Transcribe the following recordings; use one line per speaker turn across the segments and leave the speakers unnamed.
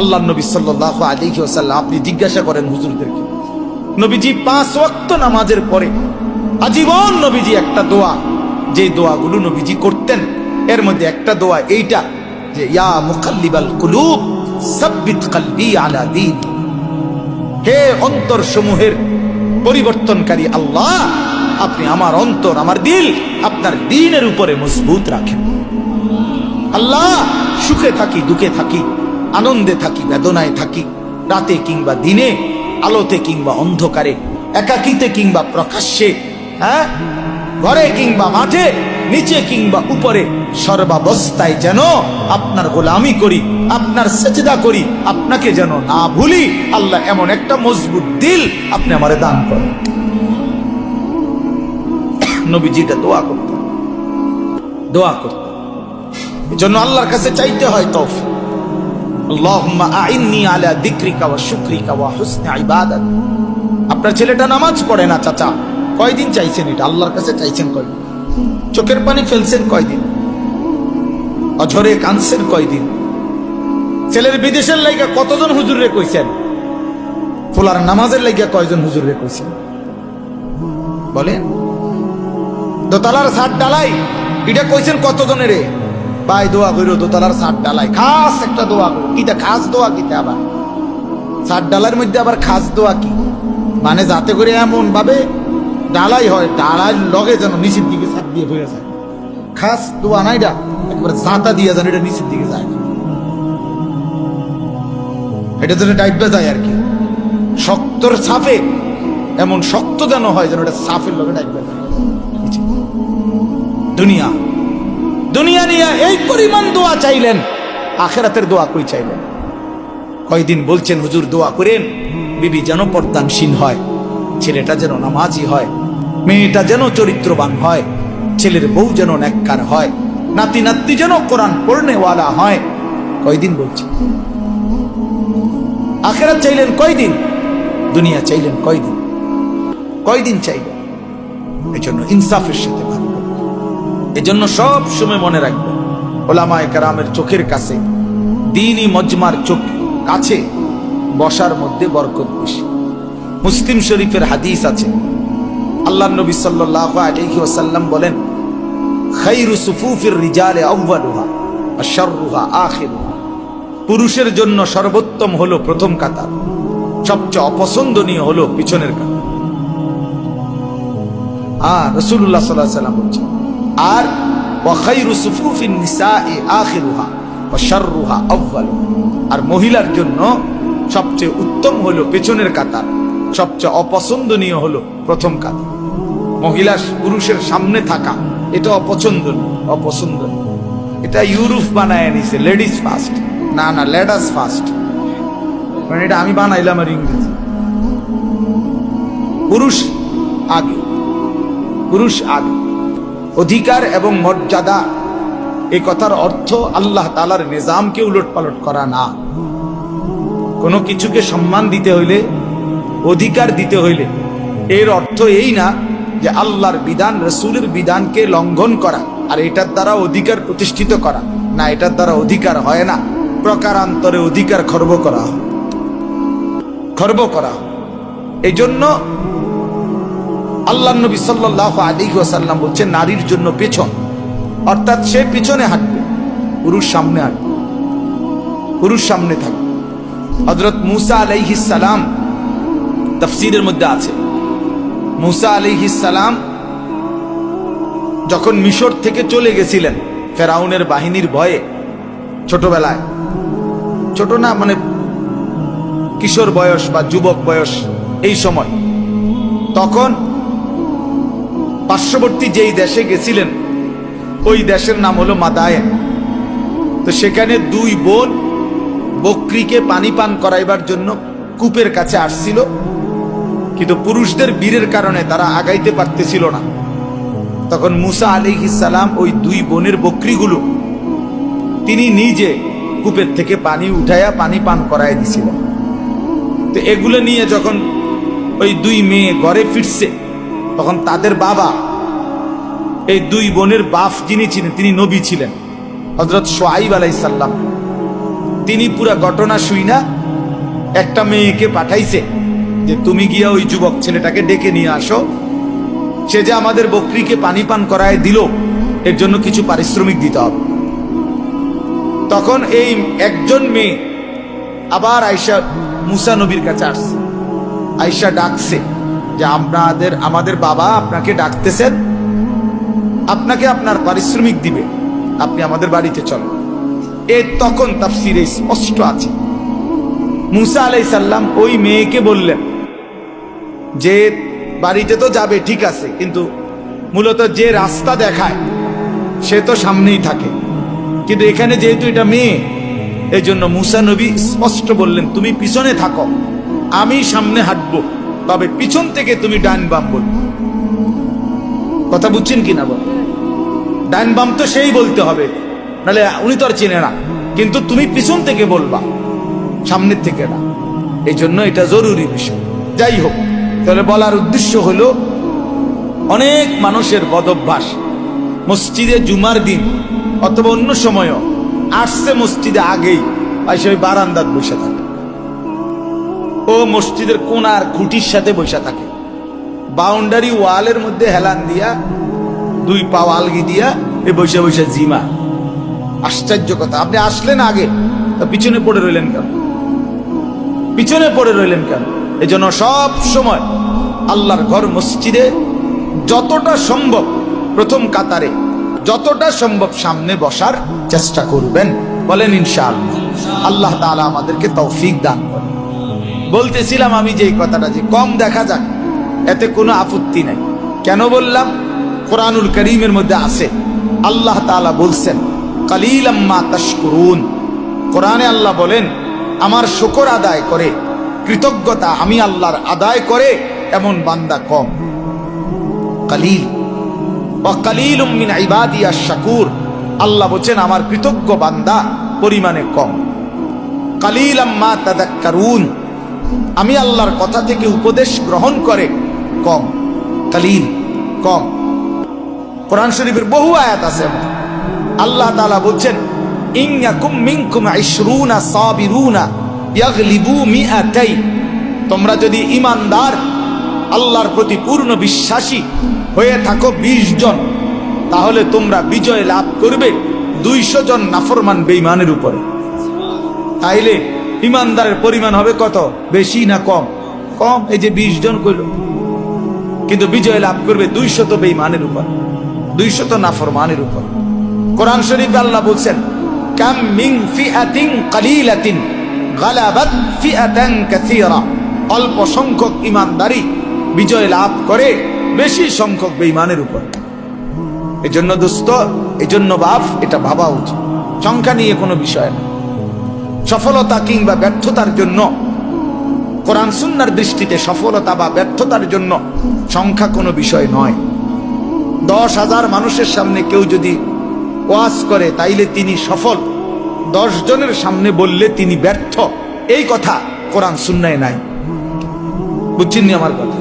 আল্লাহ নবী সাল্লাহ আলী ওসাল্লাম আপনি জিজ্ঞাসা করেন হুজুরদেরকে, নবীজি পাঁচ ওয়াক্ত নামাজের পরে আজীবন নবীজি একটা দোয়া যে দোয়াগুলো নবীজি করতেন, এর মধ্যে একটা দোয়া এইটা যে, ইয়া মুকাল্লিবাল কুলুব, সাব্বিত কলবি আলা দীন। হে অন্তর সমূহের পরিবর্তনকারী আল্লাহ, আপনি আমার অন্তর, আমার দিল আপনার দিনের উপরে মজবুত রাখেন। আল্লাহ, সুখে থাকি, দুঃখে থাকি আনন্দে থাকি, বেদনায় থাকি, রাতে কিংবা দিনে, আলোতে কিংবা অন্ধকারে, একাকিতে কিংবা প্রকাশ্যে হ্যাঁ? ঘরে কিংবা মাঠে, নিচে কিংবা উপরে, সর্বাবস্থায় যেন আপনার গোলামি করি, আপনার সেচেদা করি, আপনাকে যেন না ভুলি, আল্লাহ এমন একটা মজবুত দিল আপনি আমারে দান করেন। নবীজিটা দোয়া করতেন। দোয়া করতেন। এজন্য আল্লাহর কাছে চাইতে হয় তৌফিক। আপনার ছেলেটা নামাজ পড়ে না, চাচা। কয়দিন চাইছেন এটা? আল্লাহর কাছে চাইছেন কয়দিন? চোখের পানি ফেলছেন কয়দিন? অঝরে কানছেন কয়দিন? ছেলের বিদেশের লাইগা কতজন হুজুরে কইছেন? ফুলার নামাজের লাইগা কয়জন হুজুরে কইছেন? বলেন। দোতলার ছাদ ডালাই, এটা কইছেন কতজনের? রে ভাই দোয়া কইরো, দোতলার ছাদ ডালাই খাস একটা দোয়া করো কিটা খাস দোয়া কিটা আবার? ছাদ ডালার মধ্যে আবার খাস দোয়া কি? মানে যাতে করে এমন ভাবে ডালাই হয় ডালাই লগে যেন নিচের দিকে ছাদ দিয়ে হয়ে যায়। খাস দোয়া নাই এটা একবারে জাতা দিয়ে যেন এটা নিচের দিকে যায়। এটা যেন ডাইবা যায় আর কি। শক্তর সাফে এমন শক্ত যেন হয় যেন এটা সাফের লগে ডাইবা যায়। দুনিয়া। নিয়ে এই পরিমাণ দোয়া চাইলেন, আখেরাতের দোয়া কই চাইলেন? কয়দিন বলছেন, হুজুর, দোয়া করেন, বিবি যেন পর্দানসীন হয়, ছেলেটা যেন নামাজি হয়, মেয়েটা যেন চরিত্রবান হয়, ছেলের বউ যেন নেককার হয়, নাতি নাতি যেন কোরআন পড়নেওয়ালা হয়। কয়দিন বলছেন? আখেরাত চাইলেন কয়দিন? দুনিয়া চাইলেন কয়দিন? কয়দিন চাইলেন? এই জন্য ইনসাফের সাথে এজন্য সব সময় মনে রাখবেন ওলামায় কারামের চোখের কাছে, দিনই মজমার চোখ কাছে, বসার মধ্যে বরকত বেশি। মুসলিম শরীফের হাদিস আছে। আল্লাহ নবী সাল্লাল্লাহু আলাইহি ওয়াসাল্লাম বলেন পুরুষের জন্য সর্বোত্তম হলো প্রথম কাতার, সবচেয়ে অপছন্দনীয় হলো পিছনের কাতার। আর রসুল্লাহ সাল্লাহ সাল্লাম বলছেন আর আর মহিলার জন্য সবচেয়ে উত্তম হলো পেছনের কাতার, সবচেয়ে অপছন্দনীয় হলো প্রথম কাতার। মহিলা পুরুষের সামনে থাকা, এটা অপছন্দনীয় অপছন্দনীয়। এটা ইউরোপ বানায় নিছে লেডিস ফার্স্ট। না না, লেডাস ফার্স্ট। কারণ এটা আমি বানাইলাম আর ইংরেজি। পুরুষ আগে পুরুষ আগে। অধিকার এবং মর্যাদা। এই কথার অর্থ আল্লাহ তালার নিজামকে উলট পালট করা না। কোনো কিছুকে সম্মান দিতে হইলে, অধিকার দিতে হইলে, এর অর্থ এই না যে আল্লাহর বিধান, রসুলের বিধানকে লঙ্ঘন করা আর এটার দ্বারা অধিকার প্রতিষ্ঠিত করা। না, এটার দ্বারা অধিকার হয় না। প্রকারান্তরে অধিকার খর্ব করা খর্ব করা এই জন্য আল্লাহ নবী সাল্লাহ আলী ওয়াসাল্লাম বলছেন, নারীর জন্য পেছন। অর্থাৎ সে পিছনে হাঁটবে, পুরুষ সামনে হাঁটবে, পুরুষ সামনে থাকবে। হজরত মুসা আলাইহিস সালাম তফসিরের মধ্যে আছে। মুসা আলাইহিস সালাম যখন মিশর থেকে চলে গেছিলেন, ফেরাউনের বাহিনীর ভয়ে, ছোটবেলায়, ছোট না মানে কিশোর বয়স বা যুবক বয়স, এই সময়, তখন পার্শ্ববর্তী যেই দেশে গেছিলেন, ওই দেশের নাম হলো মাদায়েন। তো সেখানে দুই বোন বকরিকে পানি পান করাইবার জন্য কূপের কাছে আসছিল, কিন্তু পুরুষদের বীরের কারণে তারা আগাইতে পারতেছিল না। তখন মুসা আলী সালাম ওই দুই বোনের বকরিগুলো তিনি নিজে কূপের থেকে পানি উঠাইয়া পানি পান করাই দিছিলেন। তো এগুলো নিয়ে যখন ওই দুই মেয়ে ঘরে ফিরছে তখন তাদের বাবা, এই দুই বোনের বাপ যিনি ছিলেন, তিনি নবী ছিলেন হজরত সোয়াইব আলাইসাল্লাম তিনি পুরা ঘটনা শুই না, একটা মেয়েকে পাঠাইছে যে, তুমি গিয়া ওই যুবক ছেলেটাকে ডেকে নিয়ে আসো। সে যে আমাদের বকরিকে পানি পান করায় দিল, এর জন্য কিছু পারিশ্রমিক দিতে হবে। তখন এই একজন মেয়ে আবার আয়সা মুসা নবীর কাছে আসছে। আয়সা ডাকছে যে আপনাদের আমাদের বাবা আপনাকে ডাকতেছেন, আপনাকে আপনার পারিশ্রমিক দিবে। আপনি আমাদের বাড়িতে চলেন। এ তখন তাফসিরে স্পষ্ট আছে। মুসা আলাই সাল্লাম ওই মেয়েকে বললেন, যে বাড়িতে তো যাবে, ঠিক আছে, কিন্তু মূলত যে রাস্তা দেখায়, সে তো সামনেই থাকে। কিন্তু এখানে যেহেতু এটা মেয়ে এই জন্য মুসা নবী স্পষ্ট বললেন, তুমি পিছনে থাকো, আমি সামনে হাঁটবো। তবে পিছন থেকে তুমি ডান বাম বল। কথা বুঝছেন কি না বল? ডান বাম তো সেই বলতে হবে, নাহলে উনি তো আর চেনে না। কিন্তু তুমি পিছন থেকে বলবা, সামনের থেকে না। এই জন্য এটা জরুরি বিষয়। যাই হোক, তাহলে বলার উদ্দেশ্য হলো, অনেক মানুষের বদভ্যাস। মসজিদে জুমার দিন, অথবা অন্য সময়ও, আসছে মসজিদে আগেই, এসে ওই বারান্দাত বসে থাকে। ও মসজিদের কোনার খুঁটির সাথে বসে থাকে। বাউন্ডারি ওয়ালের মধ্যে হেলান দিয়া, দুই পা আলগি দিয়া এ বসে বসে জিমা। আশ্চর্য কথা, আপনি আসলেন আগে। তা পিছনে পড়ে রইলেন কেন? পিছনে পড়ে রইলেন কেন? এই জন্য সব সময় আল্লাহর ঘর মসজিদে যতটা সম্ভব প্রথম কাতারে, যতটা সম্ভব সামনে বসার চেষ্টা করবেন। বলেন ইনশাআল্লাহ। আল্লাহ তাআলা আমাদেরকে তৌফিক দান করেন। বলতেছিলাম আমি যে কথাটা যে কম দেখা যাক, এতে কোনো আপত্তি নাই। কেন বললাম? কোরআনুল করিমের মধ্যে আছে, আল্লাহ তাআলা বলছেন কালিলাম্মা তাশকুরুন। কোরআনে আল্লাহ বলেন, আমার শকর আদায় করে, কৃতজ্ঞতা আমি আল্লাহর আদায় করে, এমন বান্দা কম। কালিল কালিল মিন ইবাদিয়া শাকুর আল্লাহ বলছেন, আমার কৃতজ্ঞ বান্দা পরিমাণে কম। কালিল আম্মা তাদাক্কারুন। আমি আল্লাহর কথা থেকে উপদেশ গ্রহণ করে, কম। কালিল কম। কোরআন শরীফের বহু আয়াত আছে আল্লাহ তাআলা বলছেন তোমরা যদি ইমানদার আল্লাহর প্রতি পূর্ণ বিশ্বাসী হয়ে থাকো ২০ জন, তাহলে তোমরা বিজয় লাভ করবে দুইশো জন নাফরমান বেঈমানের উপরে। তাইলে ইমানদারের পরিমাণ হবে কত? বেশি না কম? কম? এই যে ২০ জন কইল। কিন্তু বিজয় লাভ করবে দুইশত বেঈমানের উপর। দুইশত নাফরমানের উপর। কোরআন শরীফ আল্লাহ বলছেন, কাম মিন ফিআতিন কালিলাতিন গালাবাত ফিআতান কাসীরা। অল্প সংখ্যক ইমানদারি বিজয় লাভ করে বেশি সংখ্যক বেঈমানের উপর। এজন্য দোস্ত, এজন্য বাপ, এটা ভাবা উচিত। সংখ্যা নিয়ে কোনো বিষয় না। সফলতা কিংবা ব্যর্থতার জন্য, কোরআন সুন্নার দৃষ্টিতে সফলতা বা ব্যর্থতার জন্য সংখ্যা কোনো বিষয় নয়। দশ হাজার মানুষের সামনে কেউ যদি ওয়াজ করে, তাইলে তিনি সফল। দশ জনের সামনে বললে তিনি ব্যর্থ। এই কথা কোরআন সুন্নায় নাই। বুঝছেন আমার কথা?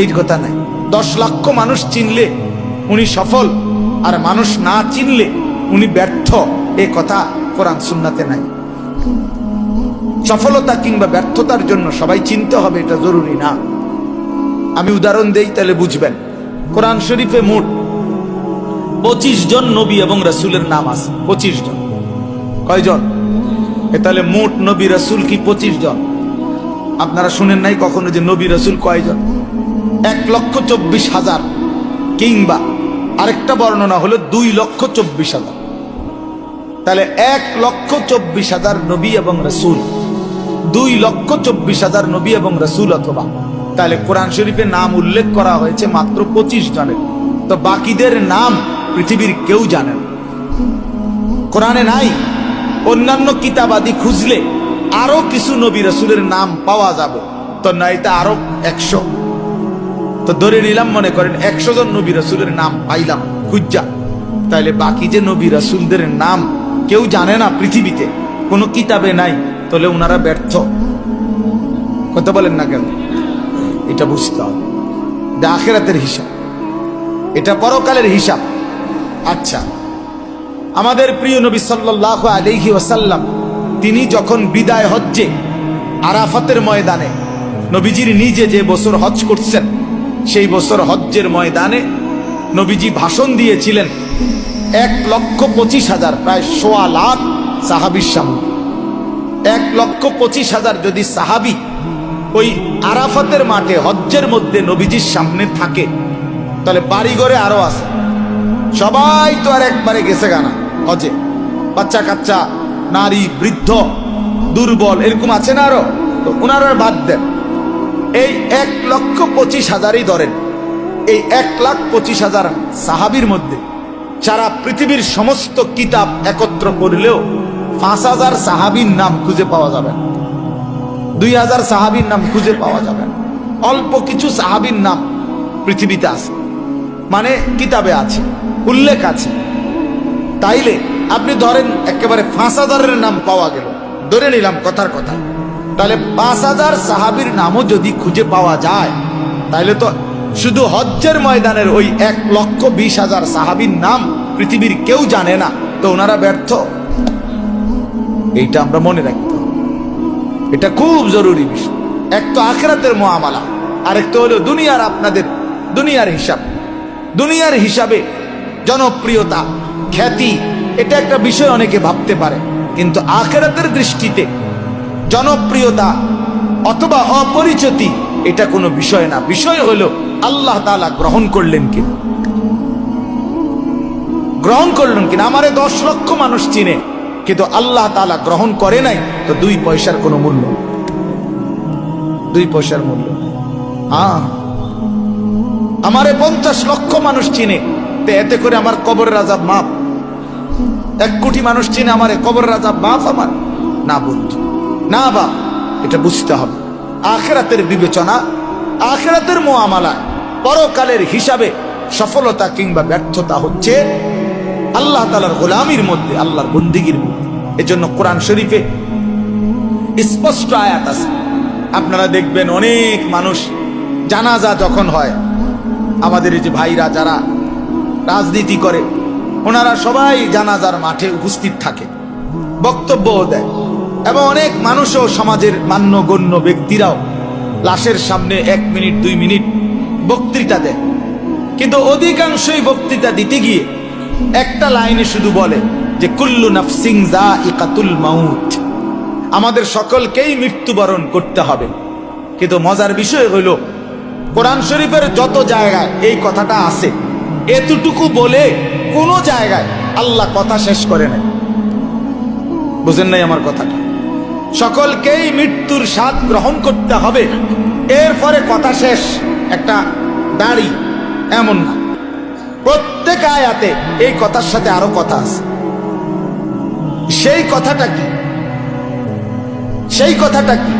এই কথা নাই। দশ লক্ষ মানুষ চিনলে উনি সফল, আর মানুষ না চিনলে উনি ব্যর্থ। এ কথা কোরআন সুন্নাতে নাই। সফলতা কিংবা ব্যর্থতার জন্য সবাই চিনতে হবে এটা জরুরি না। আমি উদাহরণ দেই, তাহলে বুঝবেন। কোরআন শরীফে মোট পঁচিশ জন নবী এবং রাসুলের নাম আছে, পঁচিশ জন। কয়জন? এ তাহলে মোট নবী, রাসুল কি পঁচিশ জন? আপনারা শুনেন নাই কখনো যে নবী, রাসুল কয়জন? এক লক্ষ চব্বিশ হাজার কিংবা আরেকটা বর্ণনা হলো দুই লক্ষ চব্বিশ হাজার। তাহলে এক লক্ষ চব্বিশ হাজার নবী এবং রসুল। দুই লক্ষ চব্বিশ হাজার নবী এবং রসুল অথবা। তাহলে কোরআন শরীফে নাম উল্লেখ করা হয়েছে মাত্র পঁচিশ জনের। তো বাকিদের নাম পৃথিবীর কেউ জানে না। কোরআনে নাই? অন্যান্য কিতাবাদি খুঁজলে আরও কিছু নবী রসুলের নাম পাওয়া যাবে। তো নয়তো আরও একশো। তো ধরে নিলাম মনে করেন একশো জন নবী রসুলের নাম পাইলাম, খুঁজা। তাহলে বাকি যে নবী রসুলদের নাম কেউ জানে না পৃথিবীতে, কোনো কিতাবে নাই। তাহলে ওনারা ব্যর্থ। কথা বলেন না কেন? এটা বুঝতে হবে। এটা আখেরাতের হিসাব। এটা পরকালের হিসাব। আচ্ছা আমাদের প্রিয় নবী সাল্লাহ আলহি ওসাল্লাম তিনি যখন বিদায় হজ্জে আরাফাতের ময়দানে, নবীজির নিজে যে বছর হজ করছেন, সেই বছর হজ্জের ময়দানে নবীজি ভাষণ দিয়েছিলেন, এক লক্ষ পঁচিশ হাজার, প্রায় সোয়া লাখ সাহাবির সামনে। এক লক্ষ পঁচিশ হাজার যদি সাহাবি ওই আরাফাতের মাঠে, হজ্জের মধ্যে নবীজির সামনে থাকে, তাহলে বাড়িঘরে আরও আছে। সবাই তো আর একবারে গেছে গানা হজে বাচ্চা কাচ্চা, নারী, বৃদ্ধ, দুর্বল, এরকম আছে না আরও? তো ওনারা বাদ দেন। এই এক লক্ষ পঁচিশ হাজারই ধরেন, এই এক লাখ পঁচিশ হাজার সাহাবির মধ্যে সারা পৃথিবীর সমস্ত কিতাব একত্র করলেও পাঁচ হাজার সাহাবির নাম খুঁজে পাওয়া যাবে। দুই হাজার সাহাবির নাম খুঁজে পাওয়া যাবে। অল্প কিছু সাহাবির নাম পৃথিবীতে আছে। মানে কিতাবে আছে, উল্লেখ আছে। তাইলে আপনি ধরেন একেবারে পাঁচ হাজারের নাম পাওয়া গেল। ধরে নিলাম কথার কথা। তাহলে পাঁচ হাজার সাহাবির নামও যদি খুঁজে পাওয়া যায় তাহলে তো শুধু হজ্জের ময়দানের ওই এক লক্ষ বিশ হাজার সাহাবির নাম পৃথিবীর কেউ জানে না। তো ওনারা ব্যর্থ। এইটা আমরা মনে রাখতে এটা খুব জরুরি বিষয়। এক তো আখেরাতের মহামালা, আরেক তো হলো দুনিয়ার আপনাদের, দুনিয়ার হিসাব। দুনিয়ার হিসাবে জনপ্রিয়তা, খ্যাতি, এটা একটা বিষয় অনেকে ভাবতে পারে। কিন্তু আখেরাতের দৃষ্টিতে জনপ্রিয়তা অথবা অপরিচিতি, এটা কোনো বিষয় না। বিষয় হলো আল্লাহ তালা গ্রহণ করলেন কিনা। গ্রহণ করলেন কিনা? আমারে দশ লক্ষ মানুষ চিনে। কিন্তু আল্লাহ তালা গ্রহণ করে নাই, তো দুই পয়সার কোনো মূল্য দুই পয়সার মূল্য আমারে পঞ্চাশ লক্ষ মানুষ চিনে এতে করে আমার কবর আজাব মাপ এক কোটি মানুষ চিনে আমার কবরের আজাব মাপ আমার। না বন্ধু, না বা এটা বুঝতে হবে। আখেরাতের বিবেচনা, আখেরাতের মোয়ামালা পরকালের হিসাবে সফলতা কিংবা ব্যর্থতা হচ্ছে আল্লাহ তালার গোলামির মধ্যে, আল্লাহর বন্দিগির মধ্যে। এজন্য কোরআন শরীফে স্পষ্ট আয়াত আছে। আপনারা দেখবেন অনেক মানুষ জানাজা যখন হয়, আমাদের এই যে ভাইরা যারা রাজনীতি করে, ওনারা সবাই জানাজার মাঠে উপস্থিত থাকে বক্তব্যও দেয় এবং অনেক মানুষও সমাজের মান্যগণ্য ব্যক্তিরাও লাশের সামনে এক মিনিট, দুই মিনিট বক্তৃতা দেয়। কিন্তু অধিকাংশই বক্তৃতা দিতে গিয়ে একটা লাইনে শুধু বলে যে কুল্লু নাফসিং যা ইকাতুল মাউত। আমাদের সকলকেই মৃত্যুবরণ করতে হবে। কিন্তু মজার বিষয় হইল, কোরআন শরীফের যত জায়গায় এই কথাটা আছে, এতটুকু বলে কোন জায়গায় আল্লাহ কথা শেষ করে নাই। বুঝেন নাই আমার কথাটা? সকলকেই মৃত্যুর স্বাদ গ্রহণ করতে হবে। এরপরে কথা শেষ, একটা দাড়ি এমন না। প্রত্যেক আয়াতে এই কথার সাথে আরও কথা আছে। সেই কথাটা কি? সেই কথাটা কি?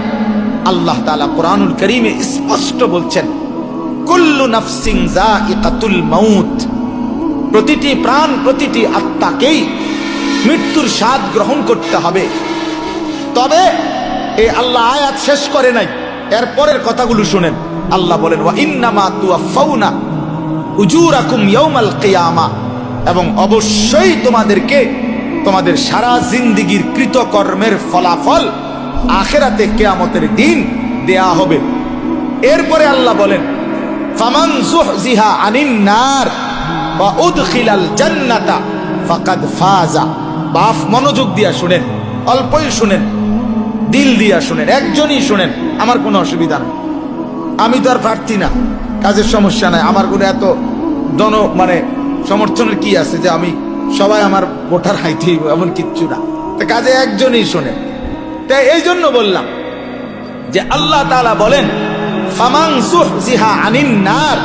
আল্লাহ তাআলা কোরআনুল করিমে স্পষ্ট বলছেন, কুল্লু নাফসিং যায়িকাতুল মাউত। প্রতিটি প্রাণ, প্রতিটি আত্মাকেই মৃত্যুর স্বাদ গ্রহণ করতে হবে। তবে এই আল্লাহ আয়াত শেষ করে নাই। এরপরের কথাগুলো শুনেন। আল্লাহ বলেন, ওয়া ইন্নামা তুয়াফাউনা উজুরাকুম ইয়াউমাল কিয়ামা। এবং অবশ্যই তোমাদেরকে তোমাদের সারা জিন্দিগির কৃতকর্মের ফলাফল আখেরাতে কেয়ামতের দিন দেয়া হবে। এরপরে আল্লাহ বলেন, ফামান জুহজিহা আনিন নার ওয়া উদখিলাল জান্নাতা ফাকাদ ফাজা। বাফ, মনোযোগ দিয়া শুনেন, অল্পই শুনেন, দিল দিয়া শুনেন, একজনই শুনেন, আমার কোনো অসুবিধা নেই। আমি তো আর প্রার্থী না। কাজের সমস্যা নাই। আমার কোনো এত জন মানে সমর্থনের কি আছে যে আমি সবাই আমার ভোটার হাইতে এমন কিচ্ছু না। তা কাজে একজনই শোনে। তাই এই জন্য বললাম যে আল্লাহ তাআলা বলেন, ফামান সুহজিহা আনিন নার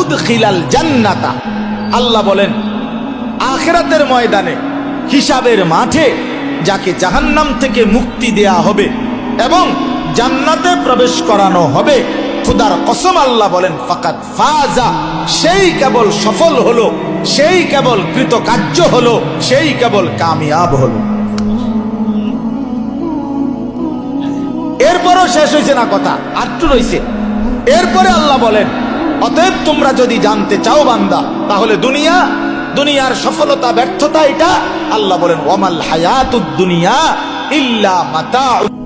উদখিলাল জান্নাতা। আল্লাহ বলেন, আখেরাতের ময়দানে, হিসাবের মাঠে যাকে জাহান্নাম থেকে মুক্তি দেয়া হবে এবং জান্নাতে প্রবেশ করানো হবে খুদার কসম আল্লাহ বলেন ফাকাত ফাজা সেই কেবল সফল হলো, সেই কেবল কৃতকার্য হলো, সেই কেবল কামিয়াব হলো। এরপরও শেষ হয়েছে না কথা, আটটু রয়েছে এরপরে আল্লাহ বলেন, অতএব তোমরা যদি জানতে চাও বান্দা, তাহলে দুনিয়া, দুনিয়ার সফলতা, ব্যর্থতা এটা? আল্লাহ বলেন, ওয়ামাল হায়াতুদ দুনিয়া ইল্লা মাতাউল